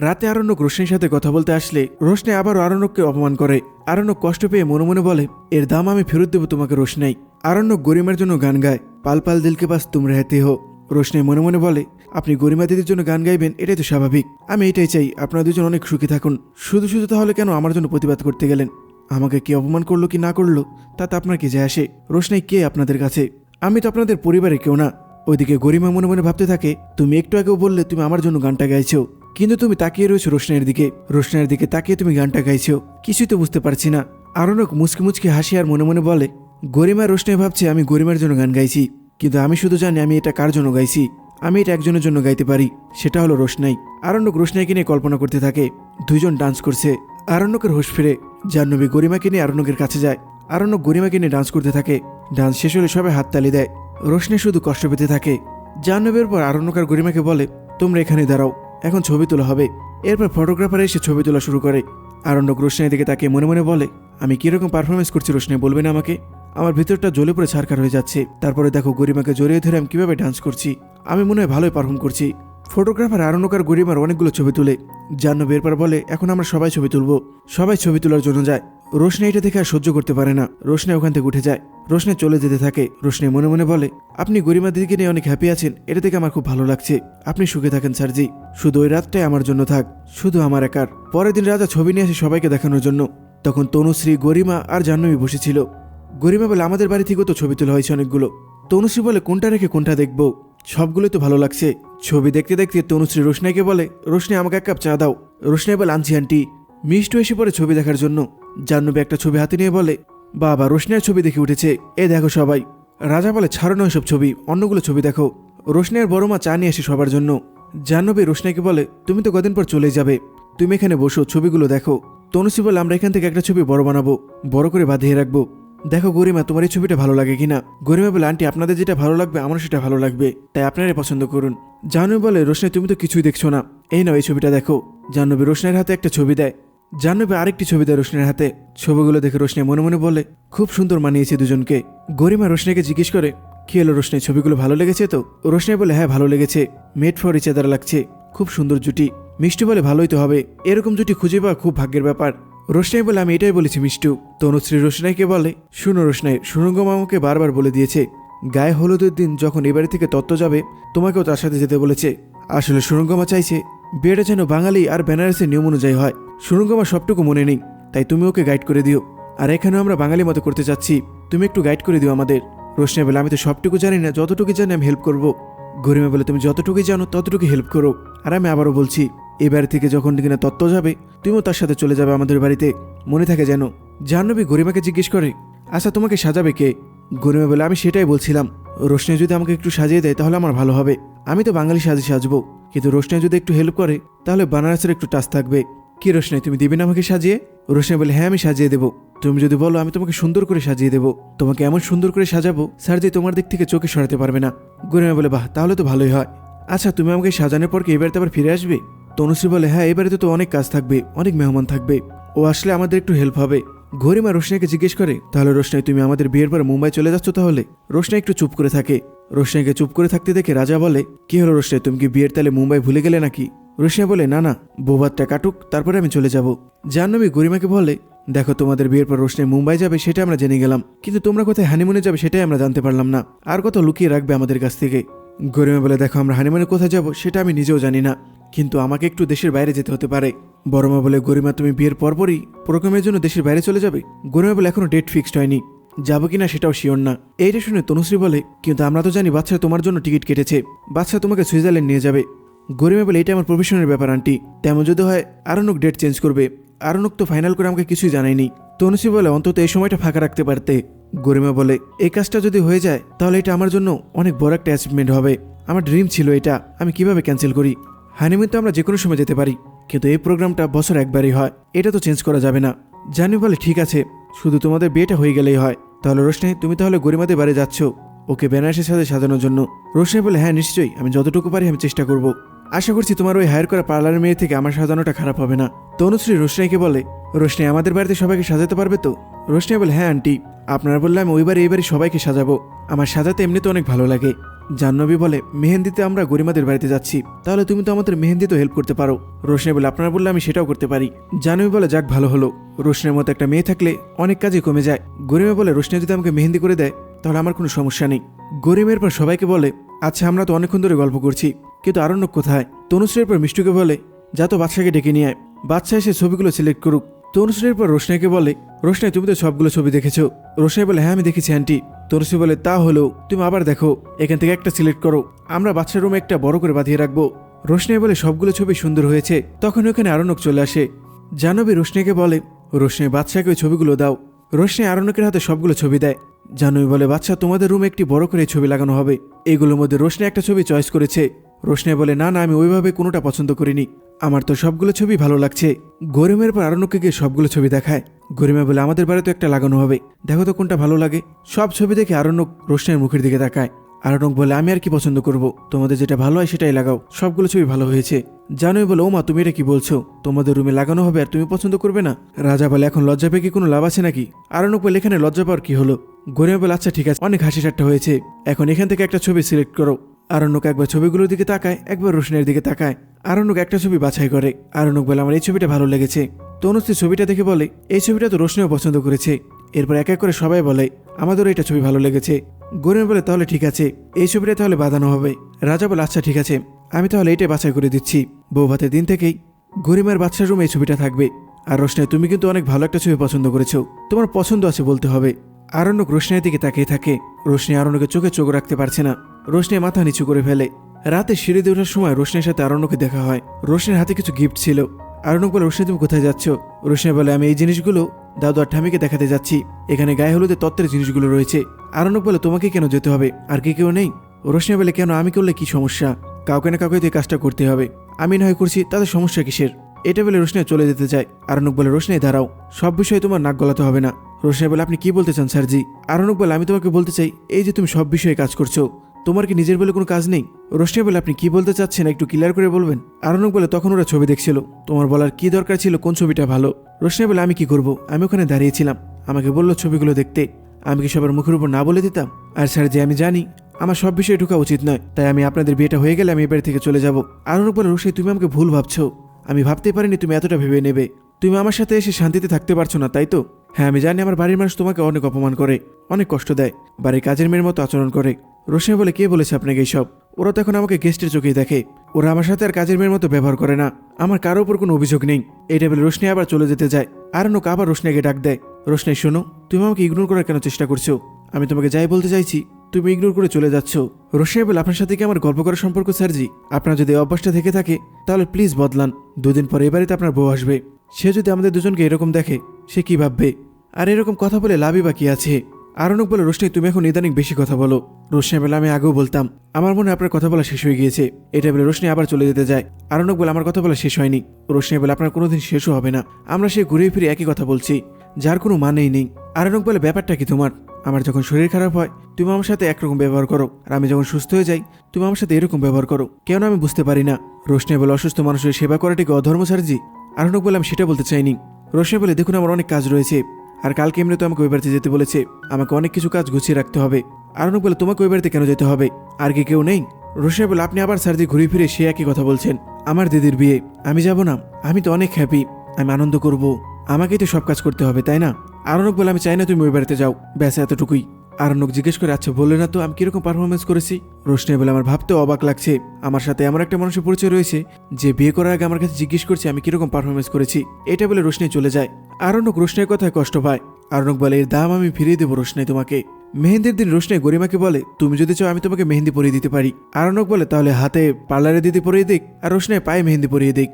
রাতে আরণ্যক রোশনের সাথে কথা বলতে আসলে রোশনে আবার আরণ্যককে অপমান করে। আরণ্যক কষ্ট পেয়ে মনে মনে বলে, এর দাম আমি ফেরত দেবো তোমাকে রোশনাই। আরণ্যক গরিমার জন্য গান গায়, পাল পাল দিলকে পাস তুম রেহাতে হো। রোশনাই মনে মনে বলে, আপনি গরিমা দিদির জন্য গান গাইবেন, এটাই তো স্বাভাবিক। আমি এটাই চাই, আপনারা দুজন অনেক সুখী থাকুন। শুধু শুধু তাহলে কেন আমার জন্য প্রতিবাদ করতে গেলেন? আমাকে কি অপমান করল কি না করল, তাতে আপনার কি যায় আসে? রোশনাই কে আপনাদের কাছে? আমি তো আপনাদের পরিবারে কেউ না। ওইদিকে গরিমা মনে মনে ভাবতে থাকে, তুমি একটু আগেও বললে তুমি আমার জন্য গানটা গাইছো। কিন্তু তুমি তাকিয়ে রয়েছো রোশনের দিকে। রোশনের দিকে তাকিয়ে তুমি গানটা গাইছো। কিছুই তো বুঝতে পারছি না। আরনক মুচকি মুচকি হাসি আর মনে মনে বলে, গরিমা রোশনে ভাবছে আমি গরিমার জন্য গান গাইছি। কিন্তু আমি শুধু জানি আমি এটা কার জন্য গাইছি। আমি এটা একজনের জন্য গাইতে পারি। সেটা হলো রোশনাই। আরণ্যক রোশনাইকে নিয়ে কল্পনা করতে থাকে। দুইজন ডান্স করছে। আরণ্যকের হোশ ফিরে। জাহ্নবী গরিমাকে নিয়ে আরণ্যকের কাছে যায়। আরণ্যক গরিমাকে নিয়ে ডান্স করতে থাকে। ডান্স শেষ হলে সবাই হাততালি দেয়। রোশনি শুধু কষ্ট পেতে থাকে। জাহ্নবীর পর আরণ্যক আর গরিমাকে বলে, তোমরা এখানে দাঁড়াও। এখন ছবি তোলা হবে। এরপর ফটোগ্রাফার এসে ছবি তোলা শুরু করে। আরণ্যক রোশনের দিকে তাকে মনে মনে বলে, আমি কীরকম পারফরমেন্স করছি রোশনি বলবেন আমাকে? আমার ভিতরটা জ্বলে পড়ে ছারকার হয়ে যাচ্ছে। তারপরে দেখো গরিমাকে জড়িয়ে ধরে আমি কীভাবে ডান্স করছি। আমি মনে হয় ভালোই পারফর্ম করছি। ফটোগ্রাফার আরণ্যকার গরিমার অনেকগুলো ছবি তুলে। জাহ্নবী এরপর বলে, এখন আমরা সবাই ছবি তুলবো। সবাই ছবি তোলার জন্য যায়। রোশনি এটা দেখে আর সহ্য করতে পারে না। রোশনি ওখান থেকে উঠে যায়। রোশনি চলে যেতে থাকে। রোশনি মনে মনে বলে, আপনি গরিমা দিদিকে নিয়ে অনেক হ্যাপি আছেন। এটা দেখে আমার খুব ভালো লাগছে। আপনি সুখে থাকেন স্যারজি শুধু ওই রাতটাই আমার জন্য থাক। শুধু আমার একার। পরের দিন রাজা ছবি নিয়ে আসে সবাইকে দেখানোর জন্য। তখন তনুশ্রী, গরিমা আর জাহ্নবী বসেছিল। গরিমা বলে, আমাদের বাড়ি থেকেও তো ছবি তোলা হয়েছে অনেকগুলো। তনুশ্রী বলে, কোনটা রেখে কোনটা দেখব? সবগুলোই তো ভালো লাগছে। ছবি দেখতে দেখতে তনুশ্রী রোশনাইকে বলে, রোশনি, আমাকে এক কাপ চা দাও। রোশনাই বলে, আনছি আন্টি মিষ্টু এসে পড়ে ছবি দেখার জন্য। জাহ্নবী একটা ছবি হাতে নিয়ে বলে, বাবা রোশনাইয়ের ছবি দেখে উঠেছে। এ দেখো সবাই। রাজা বলে, ছাড়ো নয় সব ছবি, অন্যগুলো ছবি দেখো। রোশনাইয়ের বড় মা চা নিয়ে আসে সবার জন্য। জাহ্নবী রোশনাইকে বলে, তুমি তো কদিন পর চলে যাবে। তুমি এখানে বসো, ছবিগুলো দেখো। তনুশ্রী বলে, আমরা এখান থেকে একটা ছবি বড় বানাবো, বড় করে বাঁধিয়ে রাখব। দেখো গরিমা, তোমার এই ছবিটা ভালো লাগে কিনা? গরিমা বলে, আন্টি, আপনাদের যেটা ভালো লাগবে আমার সেটা ভালো লাগবে। তাই আপনারাই পছন্দ করুন। জাহ্নবী বলে রোশনাই তুমি তো কিছুই দেখছ না। এই নাও এই ছবিটা দেখো। জাহ্নবী রোশনের হাতে একটা ছবি দেয়। জাহ্নবী আরেকটি ছবি দেয় রোশনের হাতে। ছবিগুলো দেখে রোশনাই মনে মনে বলে, খুব সুন্দর মানিয়েছে দুজনকে। গরিমা রোশনাইকে জিজ্ঞেস করে, কি হলো রোশনাই ছবিগুলো ভালো লেগেছে তো? রোশনাই বলে হ্যাঁ ভালো লেগেছে। মেড ফর ইচ আদার লাগছে। খুব সুন্দর জুটি। মিষ্টি বলে, ভালোই তো হবে। এরকম জুটি খুঁজে পাওয়া খুব ভাগ্যের ব্যাপার। রোশনাই বলে, আমি এটাই বলেছি, মিষ্টু। তনুশ্রী রোশনাইকে বলে, শুনো রোশনাই সুরঙ্গম আমাকে বারবার বলে দিয়েছে, গায়ে হলুদের দিন যখন এ বাড়ি থেকে তত্ত্ব যাবে, তোমাকেও তার সাথে যেতে বলেছে। আসলে সুরঙ্গমা চাইছে বিয়েটা যেন বাঙালি আর বেনারসের নিয়ম অনুযায়ী হয়। সুরঙ্গমা সবটুকু মনে নেই, তাই তুমি ওকে গাইড করে দিও। আর এখানেও আমরা বাঙালি মতো করতে চাচ্ছি, তুমি একটু গাইড করে দিও আমাদের। রোশনাই বলে, আমি তো সবটুকু জানি না যতটুকু জানি আমি হেল্প করব। গরিমা বলে, তুমি যতটুকুই জানো ততটুকু হেল্প করো। আর আমি আবারও বলছি এই বাড়ি থেকে যখন কিনা তত্ত্ব যাবে, তুমিও তার সাথে চলে যাবে আমাদের বাড়িতে। মনে থাকে যেন, জাহ্নবী গরিমাকে জিজ্ঞেস করে আচ্ছা তোমাকে সাজাবে কে? গরিমা বলে আমি সেটাই বলছিলাম রোশনাই যদি আমাকে একটু সাজিয়ে দেয় তাহলে আমার ভালো হবে। আমি তো বাঙালি সাজে সাজবো। কিন্তু রোশনাই যদি একটু হেল্প করে, তাহলে বানারসের একটু টাচ থাকবে। কি রোশনাই তুমি দিবে না আমাকে সাজিয়ে? রোশনাই বলে হ্যাঁ আমি সাজিয়ে দেবো। তুমি যদি বলো, আমি তোমাকে সুন্দর করে সাজিয়ে দেবো। তোমাকে এমন সুন্দর করে সাজাবো, স্যার, যে তোমার দিক থেকে চোখে সরাতে পারবে না। গরিমা বলে, বাহ, তাহলে তো ভালোই হয়। আচ্ছা তুমি আমাকে সাজানোর পর কি এবারে আবার ফিরে আসবে? তনুশ্রী বলে হ্যাঁ এবারে তো অনেক কাজ থাকবে, অনেক মেহমান থাকবে। ও আসলে আমাদের একটু হেল্প হবে। গরিমা রোশনাইকে জিজ্ঞেস করে, তাহলে রোশনাই, তুমি আমাদের বিয়ের পর মুম্বাই চলে যাচ্ছ তাহলে? রোশনাই একটু চুপ করে থাকে। রোশনাইকে চুপ করে থাকতে দেখে রাজা বলে, কি হলো রোশনাই, তুমি কি বিয়ের তালে মুম্বাই ভুলে গেলে নাকি? রোশনাই বলে, না না বৌভাতটা কাটুক, তারপরে আমি চলে যাব। জাহ্নবী গরিমাকে বলে, দেখো, তোমাদের বিয়ের পর রোশনাই মুম্বাই যাবে, সেটা আমরা জেনে গেলাম। কিন্তু তোমরা কোথায় হানিমুনে যাবে, সেটাই আমরা জানতে পারলাম না। আর কত লুকিয়ে রাখবে আমাদের কাছ থেকে? গরিমা বলে, দেখো, আমরা হানিমুনে কোথায় যাব, সেটা আমি নিজেও জানি না। কিন্তু আমাকে একটু দেশের বাইরে যেতে হতে পারে। বড়মা বলে, গরিমা, তুমি বিয়ের পরপরই প্রোগ্রামের জন্য দেশের বাইরে চলে যাবে? গরিমা বলে, এখনও ডেট ফিক্সড হয়নি। যাব কিনা সেটাও শিওর না। এইটা শুনে তনুশ্রী বলে, কিন্তু আমরা তো জানি বাচ্চা তোমার জন্য টিকিট কেটেছে। বাচ্চা তোমাকে সুইজারল্যান্ড নিয়ে যাবে। গরিমা বলে এটা আমার প্রফেশনের ব্যাপার আন্টি তেমন যদি হয় আরনুক ডেট চেঞ্জ করবে। আরনুক তো ফাইনাল করে আমাকে কিছুই জানায়নি তনুশ্রী বলে, অন্তত এই সময়টা ফাঁকা রাখতে পারতে। গরিমা বলে, এই কাজটা যদি হয়ে যায়, তাহলে এটা আমার জন্য অনেক বড় একটা অ্যাচিভমেন্ট হবে। আমার ড্রিম ছিল এটা। আমি কীভাবে ক্যান্সেল করি? হানিমুন তো আমরা যে কোনো সময় যেতে পারি। কিন্তু এই প্রোগ্রামটা বছর একবারই হয়। এটা তো চেঞ্জ করা যাবে না। জানি বলে, ঠিক আছে, শুধু তোমাদের বিয়েটা হয়ে গেলেই হয়। তাহলে রোশনি, তুমি তাহলে গরিমাদের বাড়ি যাচ্ছ। ওকে বেনারসের সাথে সাজানোর জন্য। রোশনি বলে হ্যাঁ নিশ্চয়ই। আমি যতটুকু পারি আমি চেষ্টা করব। আশা করছি তোমার ওই হায়ার করা পার্লারের মেয়ে থেকে আমার সাজানোটা খারাপ হবে না। তনুশ্রী রোশনাইকে বলে, রোশনি, আমাদের বাড়িতে সবাইকে সাজাতে পারবে তো? রোশনি বলে হ্যাঁ আন্টি আপনারা বললে আমি ওই বাড়ি সবাইকে সাজাবো। আমার সাজাতে এমনিতে অনেক ভালো লাগে। জাহ্নবী বলে, মেহেন্দিতে আমরা গরিমাদের বাড়িতে যাচ্ছি, তাহলে তুমি তো আমাদের মেহেন্দিতেও হেল্প করতে পারো। রোশনি বলে, আপনারা বললে আমি সেটাও করতে পারি। জাহ্নবী বলে, যাক, ভালো হলো। রোশনের মতো একটা মেয়ে থাকলে অনেক কাজই কমে যায়। গরিমা বলে, রোশনি যদি আমাকে মেহেন্দি করে দেয়, তাহলে আমার কোনো সমস্যা নেই। গরিমের পর সবাইকে বলে আচ্ছা আমরা তো অনেকক্ষণ ধরে গল্প করছি, কিন্তু আরণ্যক কোথায়? তনুশ্রীর পর মিষ্টুকে বলে, যা তো বাচ্চাকে ডেকে নিয়ে আয়। বাচ্চা এসে ছবিগুলো সিলেক্ট করুক। তনুশ্রীর পর রোশনাইকে বলে রোশনাই, তুমি তো সবগুলো ছবি দেখেছ। রোশনাই বলে হ্যাঁ আমি দেখেছি, আন্টি। তনুশ্রী বলে, তা হলেও তুমি আবার দেখো। এখান থেকে একটা সিলেক্ট করো। আমরা বাচ্চার রুমে একটা বড় করে বাঁধিয়ে রাখব। রোশনাই বলে, সবগুলো ছবি সুন্দর হয়েছে। তখন ওখানে আরণ্যক চলে আসে। জানবী রোশনাইকে বলে, রোশনাই বাচ্চাকে ওই ছবিগুলো দাও। রোশনাই আরণ্যকের হাতে সবগুলো ছবি দেয়। জানুই বলে, বাচ্চা, তোমাদের রুমে একটি বড় করে ছবি লাগানো হবে। এগুলোর মধ্যে রোশনি একটা ছবি চয়েস করেছে। রোশনি বলে, না না, আমি ওইভাবে কোনোটা পছন্দ করিনি। আমার তো সবগুলো ছবি ভালো লাগছে। গরমের পর আরণ্যকে গিয়ে সবগুলো ছবি দেখায়। গরিমা বলে, আমাদের বাড়িতে একটা লাগানো হবে। দেখো তো কোনটা ভালো লাগে। সব ছবি দেখে আরণ্যক রোশনের মুখের দিকে তাকায়। আরণ্যক বলে, আমি আর কি পছন্দ করব? তোমাদের যেটা ভালো হয় সেটাই লাগাও। সবগুলো ছবি ভালো হয়েছে। জানোই বলে ও মা তুমি এটা কি বলছো? তোমাদের রুমে লাগানো হবে আর তুমি পছন্দ করবে না? রাজা বলে, এখন লজ্জা পেয়ে কি কোনো লাভ আছে নাকি? আরণ্যক বলে, এখানে লজ্জা পাওয়ার কি হলো? গরিমা বলে আচ্ছা ঠিক আছে। অনেক হাসি ঠাট্টা হয়েছে। এখন এখান থেকে একটা ছবি সিলেক্ট করো। আরণ্যক একবার ছবিগুলোর দিকে তাকায়, একবার রোশনের দিকে তাকায়। আরণ্যক একটা ছবি বাছাই করে। আরণ্যক বলে, আমার এই ছবিটা ভালো লেগেছে। তনুশ্রী ছবিটা দেখে বলে, এই ছবিটা তো রোশনিও পছন্দ করেছে। এরপর এক এক করে সবাই বলে, আমাদেরও এটা ছবি ভালো লেগেছে। গরিমা বলে, তাহলে ঠিক আছে। এই ছবিটা তাহলে বাঁধানো হবে। রাজা বলে আচ্ছা ঠিক আছে। আমি তাহলে এটাই বাছাই করে দিচ্ছি। বউ ভাতের দিন থেকেই গরিমার বাচ্চার রুমে এই ছবিটা থাকবে। আর রোশনাই তুমি কিন্তু অনেক ভালো একটা ছবি পছন্দ করেছ। তোমার পছন্দ আছে বলতে হবে। আরণ্যক রোশনাইয়ের দিকে তাকিয়ে থাকে। রোশনি আরণ্যকে চোখে চোখ রাখতে পারছে না। রোশনি মাথা নিচু করে ফেলে। রাতে সিঁড়িতে ওঠার সময় রোশনের সাথে আরণ্যকে দেখা হয়। রোশনের হাতে কিছু গিফট ছিল। আরণ্যক বলে, রোশনি, তুমি কোথায় যাচ্ছ? রোশনি বলে, আমি এই জিনিসগুলো দাদু আর ঠামিকে দেখাতে যাচ্ছি। এখানে গায়ে হলুদে তত্ত্বের জিনিসগুলো রয়েছে। আরণ্যক বলে, তোমাকে কেন যেতে হবে? আর কি কেউ নেই? রোশনি বলে, কেন, আমি করলে কি সমস্যা? কাউকে না কাউকে দিয়ে কাজটা করতে হবে। আমি না হয় করছি তাদের সমস্যা কিসের? এটা বলে রোশনাই চলে যেতে চায়। আরণক বলে রোশনাই দাঁড়াও। সব বিষয়ে তোমার নাক গলাতে হবে না। রোশনাই বলে, আপনি কি বলতে চান, স্যারজি? আরণ্যক বলে, আমি তোমাকে বলতে চাই, এই যে তুমি সব বিষয়ে কাজ করছ তোমার কি নিজের বলে কোনো কাজ নেই? রোশনাই বলে, আপনি কি বলতে চাচ্ছেন? একটু ক্লিয়ার করে বলবেন। আরণক বলে, তখন ওরা ছবি দেখছিল। তোমার বলার কি দরকার ছিল? কোন ছবিটা ভালো? রোশনাই বলে, আমি কি করব? আমি ওখানে দাঁড়িয়েছিলাম। আমাকে বলল ছবিগুলো দেখতে। আমি কি সবার মুখের উপর না বলে দিতাম? আর স্যার যে আমি জানি, আমার সব বিষয়ে ঢোকা উচিত নয়। তাই আমি আপনাদের বিয়েটা হয়ে গেলে আমি এবারে থেকে চলে যাব। আরণক বলে রোশাই তুমি আমাকে ভুল ভাবছ। আমি ভাবতেই পারিনি তুমি এতটা ভেবে নেবে। তুমি আমার সাথে এসে শান্তিতে থাকতে পারছ না, তাই তো? হ্যাঁ আমি জানি আমার বাড়ির মানুষ তোমাকে অনেক অপমান করে, অনেক কষ্ট দেয়, বাড়ির কাজের মেয়ের মতো আচরণ করে। রোশনি বলে কে বলেছে আপনাকে এইসব? ওরা তো এখন আমাকে গেস্টের চোখেই দেখে। ওরা আমার সাথে আর কাজের মেয়ের মতো ব্যবহার করে না। আমার কারও উপর কোনো অভিযোগ নেই। এই বলে রোশনি আবার চলে যেতে যায়। আর নোক আবার রোশনিকে ডাক দেয়। রোশনি, শোনো, তুমি আমাকে ইগনোর করার কেন চেষ্টা করছ? আমি তোমাকে যাই বলতে চাইছি, তুমি ইগনোর করে চলে যাচ্ছ। রোশনি বলে, আপনার সাথে কি আমার গল্প করার সম্পর্ক, স্যারজি? আপনার যদি অভ্যাসটা থেকে থাকে, তাহলে প্লিজ বদলান। দুদিন পরে এ তো আপনার বউ আসবে। সে যদি আমাদের দুজনকে এরকম দেখে, সে কি ভাববে? আর এরকম কথা বলে লাভই বা কি আছে? আরণক বলে, রোশনি, তুমি এখন ইদানিং বেশি কথা বলো। রোশনি বলে, আমি আগেও বলতাম। আমার মনে আপনার কথা বলা শেষ হয়ে গিয়েছে। এটা বলে, রোশনি আবার চলে যেতে যায়। আরণক বলে, আমার কথা বলা শেষ হয়নি। রোশনি বলে, আপনার কোনোদিন শেষও হবে না। আমরা সে ঘুরে ফিরে একই কথা বলছি, যার কোনো মানেই নেই। আরণক বলে, ব্যাপারটা কি তোমার? আমার যখন শরীর খারাপ হয়, তুমি আমার সাথে একরকম ব্যবহার করো। আর আমি যখন সুস্থ হয়ে যাই, তুমি আমার সাথে এরকম ব্যবহার করো। কেন আমি বুঝতে পারি না? রোশনি বলে, অসুস্থ মানুষের সেবা করাটি কি অধর্ম স্যারজি আরণক বলে আমি সেটা বলতে চাইনি। রোশনি বলে, দেখুন, আমার অনেক কাজ রয়েছে। আর কালকে এমনি তো আমাকে ওই বাড়িতে যেতে বলেছে। আমাকে অনেক কিছু কাজ গুছিয়ে রাখতে হবে। আরণক বলে, তোমাকে ওই বাড়িতে কেন যেতে হবে? আর কি কেউ নেই? রোশনি বলে, আপনি আবার স্যারজি ঘুরে ফিরে সে একই কথা বলছেন। আমার দিদির বিয়ে। আমি যাব না। আমি তো অনেক হ্যাপি আমি আনন্দ করব। আমাকেই তো সব কাজ করতে হবে, তাই না? আরণক বলে, আমি চাই না তুমি ওই বাড়িতে যাও। ব্যাস, এতটুকুই। আরণ্যক জিজ্ঞেস করে আচ্ছা বললে না তো আমি কীরকম পারফরমেন্স করেছি? রোশনি বলে, আমার ভাবতে অবাক লাগছে। আমার সাথে এমন একটা মানুষের পরিচয় রয়েছে যে বিয়ে করার আগে আমার কাছে জিজ্ঞেস করছে, আমি কীরকম পারফরমেন্স করেছি? এটা বলে রোশনি চলে যায়। আরণ্যক রোশনের কথায় কষ্ট পায়। আরণ্যক বলে, এর দাম আমি ফিরিয়ে দেবো রোশনি তোমাকে। মেহেন্দির দিন রোশনি গরিমাকে বলে, তুমি যদি চাও আমি তোমাকে মেহেন্দি পরিয়ে দিতে পারি। আরণ্যক বলে, তাহলে হাতে পার্লারে দিদি পরিয়ে দিক আর রোশনি পায়ে মেহেন্দি পরিয়ে দিক।